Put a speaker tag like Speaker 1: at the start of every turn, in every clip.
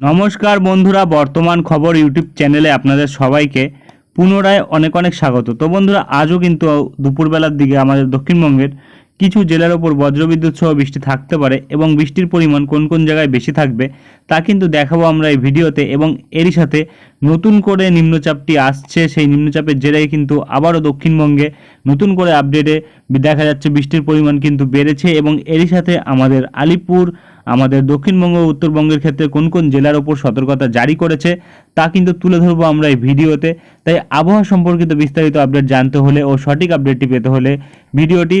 Speaker 1: নমস্কার বন্ধুরা, বর্তমান খবর ইউটিউব চ্যানেলে আপনাদের সবাইকে পুনরায় অনেক অনেক স্বাগত। তো বন্ধুরা, আজও কিন্তু দুপুরবেলার দিকে আমাদের দক্ষিণবঙ্গের কিছু জেলার ওপর বজ্রবিদ্যুৎ সহ বৃষ্টি থাকতে পারে এবং বৃষ্টির পরিমাণ কোন কোন জায়গায় বেশি থাকবে, তা কিন্তু দেখাবো আমরা এই ভিডিওতে এবং এরই সাথে নতুন করে নিম্নচাপটি আসছে, সেই নিম্নচাপের জেরায় কিন্তু আবারও দক্ষিণবঙ্গে নতুন করে আপডেটে দেখা যাচ্ছে বৃষ্টির পরিমাণ কিন্তু বেড়েছে এবং এরই সাথে আমাদের আলিপুর, আমাদের দক্ষিণবঙ্গ ও উত্তরবঙ্গের ক্ষেত্রে কোন কোন জেলার ওপর সতর্কতা জারি করেছে, তা কিন্তু তুলে ধরবো আমরা এই ভিডিওতে। তাই আবহাওয়া সম্পর্কিত বিস্তারিত আপডেট জানতে হলে ও সঠিক আপডেটটি পেতে হলে ভিডিওটি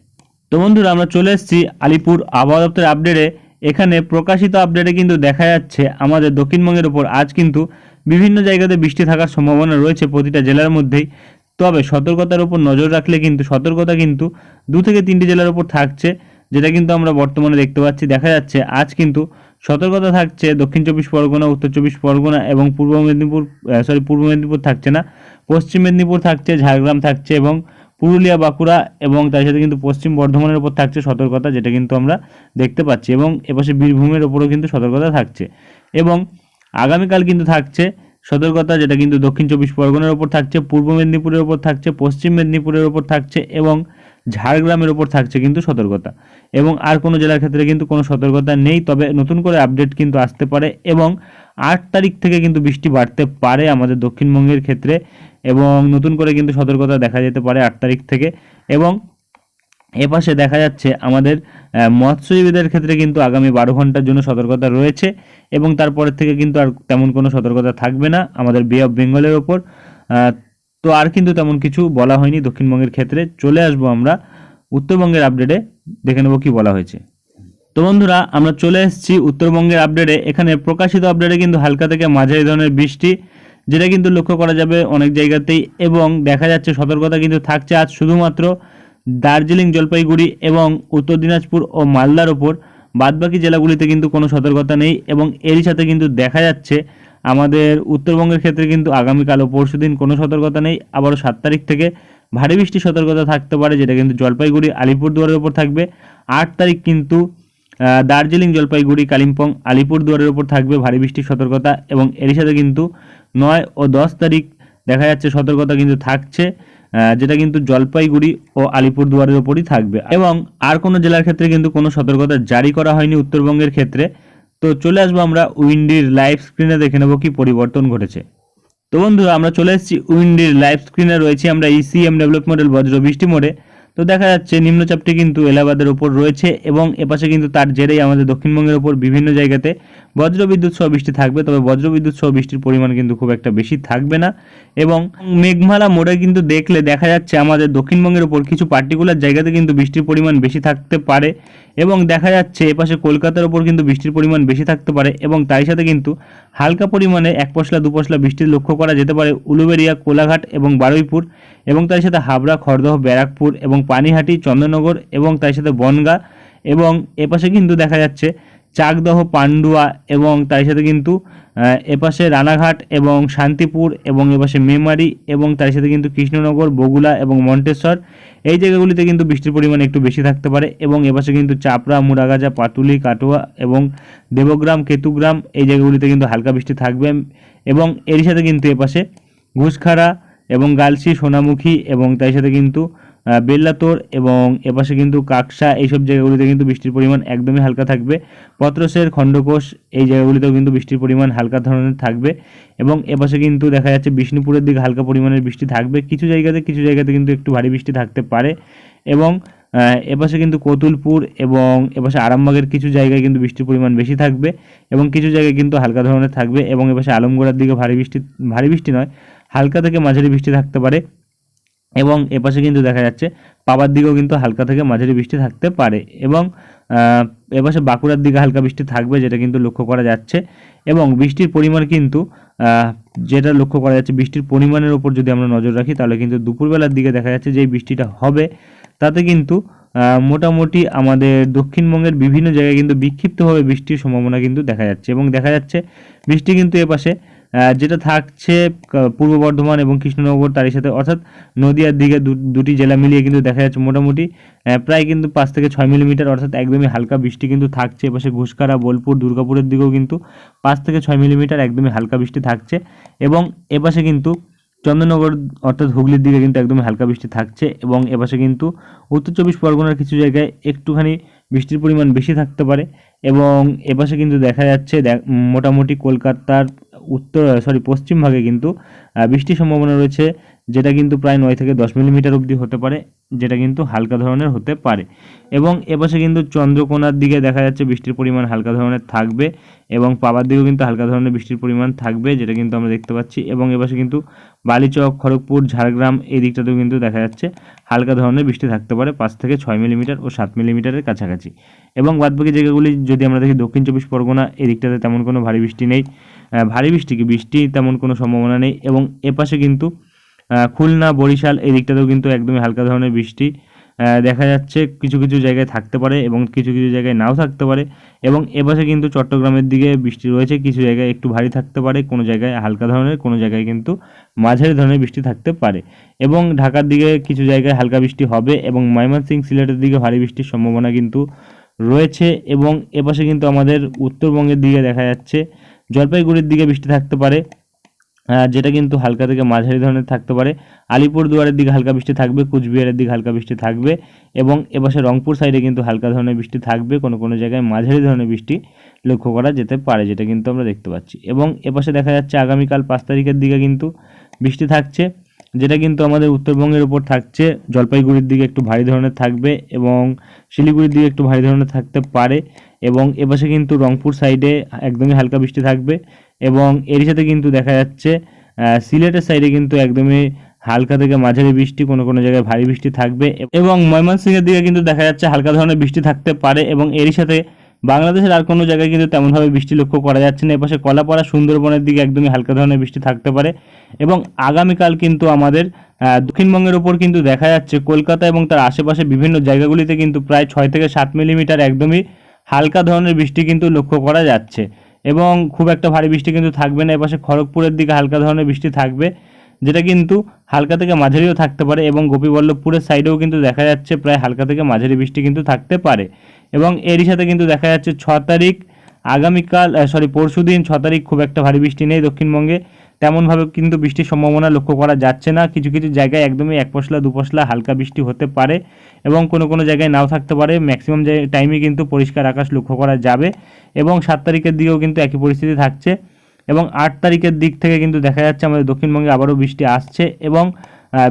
Speaker 1: তো বন্ধুরা, আমরা চলে এসেছি আলিপুর আবহাওয়া দপ্তরের আপডেটে এখানে প্রকাশিত আপডেটে কিন্তু দেখা যাচ্ছে আমাদের দক্ষিণবঙ্গের ওপর আজ কিন্তু বিভিন্ন জায়গাতে বৃষ্টি থাকার সম্ভাবনা রয়েছে প্রতিটা জেলার মধ্যেই। তবে সতর্কতার উপর নজর রাখলে কিন্তু, সতর্কতা কিন্তু দু থেকে তিনটি জেলার উপর থাকছে, যেটা কিন্তু আমরা বর্তমানে দেখতে পাচ্ছি। দেখা যাচ্ছে আজ কিন্তু সতর্কতা থাকছে দক্ষিণ চব্বিশ পরগনা, উত্তর চব্বিশ পরগনা এবং পূর্ব মেদিনীপুর সরি পূর্ব মেদিনীপুর থাকছে না, পশ্চিম মেদিনীপুর থাকছে, ঝাড়গ্রাম থাকছে এবং পুরুলিয়া, বাঁকুড়া এবং তার সাথে কিন্তু পশ্চিম বর্ধমানের ওপর থাকছে সতর্কতা, যেটা কিন্তু আমরা দেখতে পাচ্ছি এবং এপাশে বীরভূমের ওপরও কিন্তু সতর্কতা থাকছে। এবং আগামীকাল কিন্তু থাকছে সতর্কতা, যেটা কিন্তু দক্ষিণ চব্বিশ পরগনার ওপর থাকছে, পূর্ব মেদিনীপুরের ওপর থাকছে, পশ্চিম মেদিনীপুরের ওপর থাকছে এবং ঝাড়গ্রামের ওপর থাকছে কিন্তু সতর্কতা। এবং আর কোনো জেলার ক্ষেত্রে কিন্তু কোনো সতর্কতা নেই, তবে নতুন করে আপডেট কিন্তু আসতে পারে এবং আট তারিখ থেকে কিন্তু বৃষ্টি বাড়তে পারে আমাদের দক্ষিণবঙ্গের ক্ষেত্রে এবং নতুন করে কিন্তু সতর্কতা দেখা যেতে পারে আট তারিখ থেকে এবং এপাশে দেখা যাচ্ছে আমাদের মৎস্যজীবীদের ক্ষেত্রে কিন্তু আগামী বারো ঘণ্টার জন্য সতর্কতা রয়েছে এবং তারপরের থেকে কিন্তু আর তেমন কোনো সতর্কতা থাকবে না আমাদের বে অফ বেঙ্গলের ওপর। তো আর কিন্তু তেমন কিছু বলা হয়নি দক্ষিণবঙ্গের ক্ষেত্রে। চলে আসব আমরা উত্তরবঙ্গের আপডেটে দেখে নেব কি বলা হয়েছে। তো বন্ধুরা, আমরা চলে এসেছি উত্তরবঙ্গের আপডেটে এখানে প্রকাশিত আপডেটে কিন্তু হালকা থেকে মাঝারি ধরনের বৃষ্টি, যেটা কিন্তু লক্ষ্য করা যাবে অনেক জায়গাতেই এবং দেখা যাচ্ছে সতর্কতা কিন্তু থাকছে আজ শুধুমাত্র দার্জিলিং, জলপাইগুড়ি এবং উত্তর দিনাজপুর ও মালদার ওপর। বাদবাকি জেলাগুলিতে কিন্তু কোনো সতর্কতা নেই এবং এরই সাথে কিন্তু দেখা যাচ্ছে আমাদের উত্তরবঙ্গের ক্ষেত্রে কিন্তু আগামীকাল ও পরশু দিন কোনো সতর্কতা নেই। আবারও সাত তারিখ থেকে ভারী বৃষ্টির সতর্কতা থাকতে পারে, যেটা কিন্তু জলপাইগুড়ি, আলিপুরদুয়ারের ওপর থাকবে। আট তারিখ কিন্তু দার্জিলিং, জলপাইগুড়ি, কালিম্পং, আলিপুরদুয়ারের ওপর থাকবে ভারী বৃষ্টির সতর্কতা এবং এরই সাথে কিন্তু নয় ও দশ তারিখ দেখা যাচ্ছে সতর্কতা কিন্তু থাকছে যেটা কিন্তু জলপাইগুড়ি ও আলিপুরদুয়ারের ওপরই থাকবে। এবং আর কোনো জেলার ক্ষেত্রে কিন্তু কোনো সতর্কতা জারি করা হয়নি উত্তরবঙ্গের ক্ষেত্রে। তো চলে আসব আমরা উইন্ডির লাইভ স্ক্রিনে দেখে নেব কি পরিবর্তন ঘটেছে। তো বন্ধুরা, আমরা চলে এসেছি উইন্ডির লাইভ স্ক্রিনে রয়েছি আমরা ইসিএম ডেভেলপ মডেল বজ্র বৃষ্টি মোড়ে। তো দেখা যাচ্ছে নিম্নচাপটি কিন্তু এলাহাবাদের ওপর রয়েছে এবং এপাশে কিন্তু তার জেরেই আমাদের দক্ষিণবঙ্গের ওপর বিভিন্ন জায়গাতে বজ্রবিদ্যুৎ সহ বৃষ্টি থাকবে, তবে বজ্রবিদ্যুৎ সহ বৃষ্টির পরিমাণ কিন্তু খুব একটা বেশি থাকবে না। এবং মেঘমালা মোড়ে কিন্তু দেখলে দেখা যাচ্ছে আমাদের দক্ষিণবঙ্গের ওপর কিছু পার্টিকুলার জায়গাতে কিন্তু বৃষ্টির পরিমাণ বেশি থাকতে পারে এবং দেখা যাচ্ছে এপাশে কলকাতার ওপর কিন্তু বৃষ্টির পরিমাণ বেশি থাকতে পারে এবং তাই সাথে কিন্তু হালকা পরিমাণে এক পশলা দু পশলা বৃষ্টির লক্ষ্য করা যেতে পারে উলুবেরিয়া, কোলাঘাট এবং বারুইপুর। এবং তার সাথে হাবড়া, খড়দহ, ব্যারাকপুর এবং পানিহাটি চন্দননগর এবং তার সাথে বনগা এবং এপাশে কিন্তু দেখা যাচ্ছে চাকদহ, পান্ডুয়া এবং তার সাথে কিন্তু এপাশে রানাঘাট এবং শান্তিপুর এবং এপাশে মেমারি এবং তার সাথে কিন্তু কৃষ্ণনগর বগুলা এবং মন্টেশ্বর। এই জায়গাগুলিতে কিন্তু বৃষ্টির পরিমাণ একটু বেশি থাকতে পারে এবং এপাশে কিন্তু চাপড়া মুরাগাজা পাতুলি কাটোয়া এবং দেবগ্রাম, কেতুগ্রাম এই জায়গাগুলিতে কিন্তু হালকা বৃষ্টি থাকবে এবং এরই সাথে কিন্তু এপাশে ঘুষখাড়া এবং গালসি সোনামুখী এবং তার সাথে কিন্তু বেল্লাতোর এবং এপাশে কিন্তু কাকসা, এইসব জায়গাগুলিতে কিন্তু বৃষ্টির পরিমাণ একদমই হালকা থাকবে। পত্রসের খণ্ডকোষ এই জায়গাগুলিতেও কিন্তু বৃষ্টির পরিমাণ হালকা ধরনের থাকবে এবং এপাশে কিন্তু দেখা যাচ্ছে বিষ্ণুপুরের দিকে হালকা পরিমাণের বৃষ্টি থাকবে। কিছু জায়গাতে কিছু জায়গাতে কিন্তু একটু ভারী বৃষ্টি থাকতে পারে এবং এপাশে কিন্তু কতুলপুর এবং এপাশে আরামবাগের কিছু জায়গায় কিন্তু বৃষ্টির পরিমাণ বেশি থাকবে এবং কিছু জায়গায় কিন্তু হালকা ধরনের থাকবে এবং এপাশে আলমগড়ার দিকে ভারী বৃষ্টি ভারী বৃষ্টি নয় হালকা থেকে মাঝারি বৃষ্টি থাকতে পারে এবং এপাশে কিন্তু দেখা যাচ্ছে পাবার দিকেও কিন্তু হালকা থেকে মাঝারি বৃষ্টি থাকতে পারে এবং এপাশে বাঁকুড়ার দিকে হালকা বৃষ্টি থাকবে যেটা কিন্তু লক্ষ্য করা যাচ্ছে এবং বৃষ্টির পরিমাণ কিন্তু যেটা লক্ষ্য করা যাচ্ছে বৃষ্টির পরিমাণের উপর যদি আমরা নজর রাখি তাহলে কিন্তু দুপুরবেলার দিকে দেখা যাচ্ছে যে বৃষ্টিটা হবে তাতে কিন্তু মোটামুটি আমাদের দক্ষিণবঙ্গের বিভিন্ন জায়গায় কিন্তু বিক্ষিপ্তভাবে বৃষ্টির সম্ভাবনা কিন্তু দেখা যাচ্ছে এবং দেখা যাচ্ছে বৃষ্টি কিন্তু এপাশে যেটা থাকছে পূর্ব বর্ধমান এবং কৃষ্ণনগর, তারই সাথে, অর্থাৎ নদিয়ার দিকে দুটি জেলা মিলিয়ে কিন্তু দেখা যাচ্ছে মোটামুটি প্রায় কিন্তু পাঁচ থেকে ছয় মিলিমিটার, অর্থাৎ একদমই হালকা বৃষ্টি কিন্তু থাকছে এপাশে ঘুষকারা, বোলপুর, দুর্গাপুরের দিকেও কিন্তু পাঁচ থেকে ছয় মিলিমিটার একদমই হালকা বৃষ্টি থাকছে এবং এপাশে কিন্তু চন্দননগর অর্থাৎ হুগলির দিকে কিন্তু একদমই হালকা বৃষ্টি থাকছে এবং এপাশে কিন্তু উত্তর চব্বিশ পরগনার কিছু জায়গায় একটুখানি বৃষ্টির পরিমাণ বেশি থাকতে পারে এবং এপাশে কিন্তু দেখা যাচ্ছে মোটামুটি কলকাতার উত্তর সরি পশ্চিম ভাগে কিন্তু বৃষ্টির সম্ভাবনা রয়েছে, যেটা কিন্তু প্রায় নয় থেকে দশ মিলিমিটার অবধি হতে পারে, যেটা কিন্তু হালকা ধরনের হতে পারে। এবং এপাশে কিন্তু চন্দ্রকোনার দিকে দেখা যাচ্ছে বৃষ্টির পরিমাণ হালকা ধরনের থাকবে, এবং পাবার দিকেও কিন্তু হালকা ধরনের বৃষ্টির পরিমাণ থাকবে, যেটা কিন্তু আমরা দেখতে পাচ্ছি। এবং এপাশে কিন্তু বালিচক, খড়গপুর, ঝাড়গ্রাম, এই দিকটাতেও কিন্তু দেখা যাচ্ছে হালকা ধরনের বৃষ্টি থাকতে পারে, পাঁচ থেকে ছয় মিলিমিটার ও সাত মিলিমিটারের কাছাকাছি। এবং বাদবাকি জায়গাগুলি যদি আমরা দেখি, দক্ষিণ চব্বিশ পরগনা এই দিকটাতে তেমন কোনো ভারী বৃষ্টি নেই। ভারী বৃষ্টি কি? বৃষ্টি তেমন কোনো সম্ভাবনা নেই এবং এপাশে কিন্তু খুলনা, বরিশাল এই দিকটাতেও কিন্তু একদমই হালকা ধরনের বৃষ্টি দেখা যাচ্ছে কিছু কিছু জায়গায় থাকতে পারে এবং কিছু কিছু জায়গায় নাও থাকতে পারে এবং এপাশে কিন্তু চট্টগ্রামের দিকে বৃষ্টি রয়েছে, কিছু জায়গায় একটু ভারী থাকতে পারে, কোনো জায়গায় হালকা ধরনের, কোনো জায়গায় কিন্তু মাঝারি ধরনের বৃষ্টি থাকতে পারে এবং ঢাকার দিকে কিছু জায়গায় হালকা বৃষ্টি হবে এবং ময়মনসিং সিলেটের দিকে ভারী বৃষ্টির সম্ভাবনা কিন্তু রয়েছে এবং এপাশে কিন্তু আমাদের উত্তরবঙ্গের দিকে দেখা যাচ্ছে জলপাইগুড়ির দিকে বৃষ্টি থাকতে পারে যেটা কিন্তু হালকা থেকে মাঝারি ধরনের থাকতে পারে। আলিপুর দুয়ারের দিকে হালকা বৃষ্টি থাকবে, কুচবিহারের দিকে হালকা বৃষ্টি থাকবে এবং এপাশে রংপুর সাইডে কিন্তু হালকা ধরনের বৃষ্টি থাকবে, কোনো কোনো জায়গায় মাঝারি ধরনের বৃষ্টি লক্ষ্য করা যেতে পারে, যেটা কিন্তু আমরা দেখতে পাচ্ছি। এবং এপাশে দেখা যাচ্ছে আগামীকাল পাঁচ তারিখের দিকে কিন্তু বৃষ্টি থাকছে, যেটা কিন্তু আমাদের উত্তরবঙ্গের উপর থাকছে। জলপাইগুড়ির দিকে একটু ভারী ধরনের থাকবে এবং শিলিগুড়ির দিকে একটু ভারী ধরনের থাকতে পারে। এবং এপাশে কিন্তু রংপুর সাইডে একদমই হালকা বৃষ্টি থাকবে এবং এরই সাথে কিন্তু দেখা যাচ্ছে সিলেটের সাইডে কিন্তু একদমই হালকা থেকে মাঝারি বৃষ্টি, কোনো কোনো জায়গায় ভারী বৃষ্টি থাকবে এবং ময়মনসিংহের দিকে কিন্তু দেখা যাচ্ছে হালকা ধরনের বৃষ্টি থাকতে পারে এবং এরই সাথে বাংলাদেশের আর কোনো জায়গায় কিন্তু তেমনভাবে বৃষ্টি লক্ষ্য করা যাচ্ছে না। এপাশে কলাপাড়া, সুন্দরবনের দিকে একদমই হালকা ধরনের বৃষ্টি থাকতে পারে এবং আগামীকাল কিন্তু আমাদের দক্ষিণবঙ্গের ওপর কিন্তু দেখা যাচ্ছে কলকাতা এবং তার আশেপাশে বিভিন্ন জায়গাগুলিতে কিন্তু প্রায় ছয় থেকে সাত মিলিমিটার একদমই হালকা ধরনের বৃষ্টি কিন্তু লক্ষ্য করা যাচ্ছে। এবং খুব একটা ভারী বৃষ্টি কিন্তু থাকবে না, এপাশে খড়গপুরের দিকে হালকা ধরনের বৃষ্টি থাকবে, যেটা কিন্তু হালকা থেকে মাঝারিও থাকতে পারে এবং গোপীবল্লভপুরের সাইডেও কিন্তু দেখা যাচ্ছে প্রায় হালকা থেকে মাঝারি বৃষ্টি কিন্তু থাকতে পারে। এবং এরই সাথে কিন্তু দেখা যাচ্ছে ছ তারিখ, আগামীকাল সরি পরশু দিন ছ তারিখ খুব একটা ভারী বৃষ্টি নেই দক্ষিণবঙ্গে। তেমনভাবে কিন্তু বৃষ্টির সম্ভাবনা লক্ষ্য করা যাচ্ছে না। কিছু কিছু জায়গায় একদমই এক পশলা, দু পশলা হালকা বৃষ্টি হতে পারে এবং কোনো কোনো জায়গায় নাও থাকতে পারে। ম্যাক্সিমাম টাইমে কিন্তু পরিষ্কার আকাশ লক্ষ্য করা যাবে এবং সাত তারিখের দিকেও কিন্তু একই পরিস্থিতি থাকছে এবং আট তারিখের দিক থেকে কিন্তু দেখা যাচ্ছে আমাদের দক্ষিণবঙ্গে আবারও বৃষ্টি আসছে এবং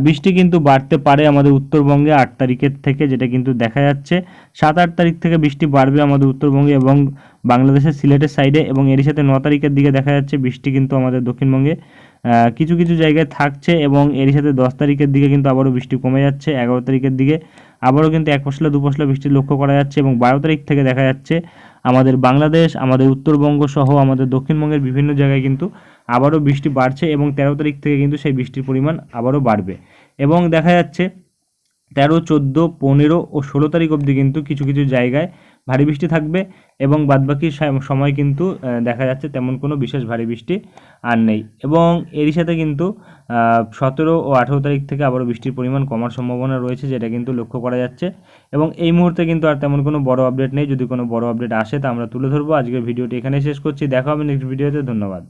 Speaker 1: বৃষ্টি কিন্তু বাড়তে পারে আমাদের উত্তরবঙ্গে আট তারিখের থেকে, যেটা কিন্তু দেখা যাচ্ছে। সাত, আট তারিখ থেকে বৃষ্টি বাড়বে আমাদের উত্তরবঙ্গে এবং বাংলাদেশের সিলেটের সাইডে এবং এরই সাথে ন তারিখের দিকে দেখা যাচ্ছে বৃষ্টি কিন্তু আমাদের দক্ষিণবঙ্গে কিছু কিছু জায়গায় থাকছে এবং এরই সাথে দশ তারিখের দিকে কিন্তু আবারও বৃষ্টি কমে যাচ্ছে। এগারো তারিখের দিকে আবারও কিন্তু এক পশলা, দু পশলা বৃষ্টি লক্ষ্য করা যাচ্ছে এবং বারো তারিখ থেকে দেখা যাচ্ছে আমাদের বাংলাদেশ, আমাদের উত্তরবঙ্গ সহ আমাদের দক্ষিণবঙ্গের বিভিন্ন জায়গায় কিন্তু আবারও বৃষ্টি বাড়ছে এবং তেরো তারিখ থেকে কিন্তু সেই বৃষ্টির পরিমাণ আবারও বাড়বে। এবং দেখা যাচ্ছে তেরো, চোদ্দ, পনেরো ও ষোলো তারিখ অবধি কিন্তু কিছু কিছু জায়গায় ভারী বৃষ্টি থাকবে এবং বাদবাকি সময় কিন্তু দেখা যাচ্ছে তেমন কোনো বিশেষ ভারী বৃষ্টি আর নেই। এবং এরই সাথে কিন্তু সতেরো ও আঠেরো তারিখ থেকে আবারও বৃষ্টির পরিমাণ কমার সম্ভাবনা রয়েছে যেটা কিন্তু লক্ষ্য করা যাচ্ছে। এবং এই মুহূর্তে কিন্তু আর তেমন কোনো বড় আপডেট নেই। যদি কোনো বড় আপডেট আসে তা আমরা তুলে ধরবো। আজকের ভিডিওটি এখানে শেষ করছি। দেখা হবে নেক্সট ভিডিওতে। ধন্যবাদ।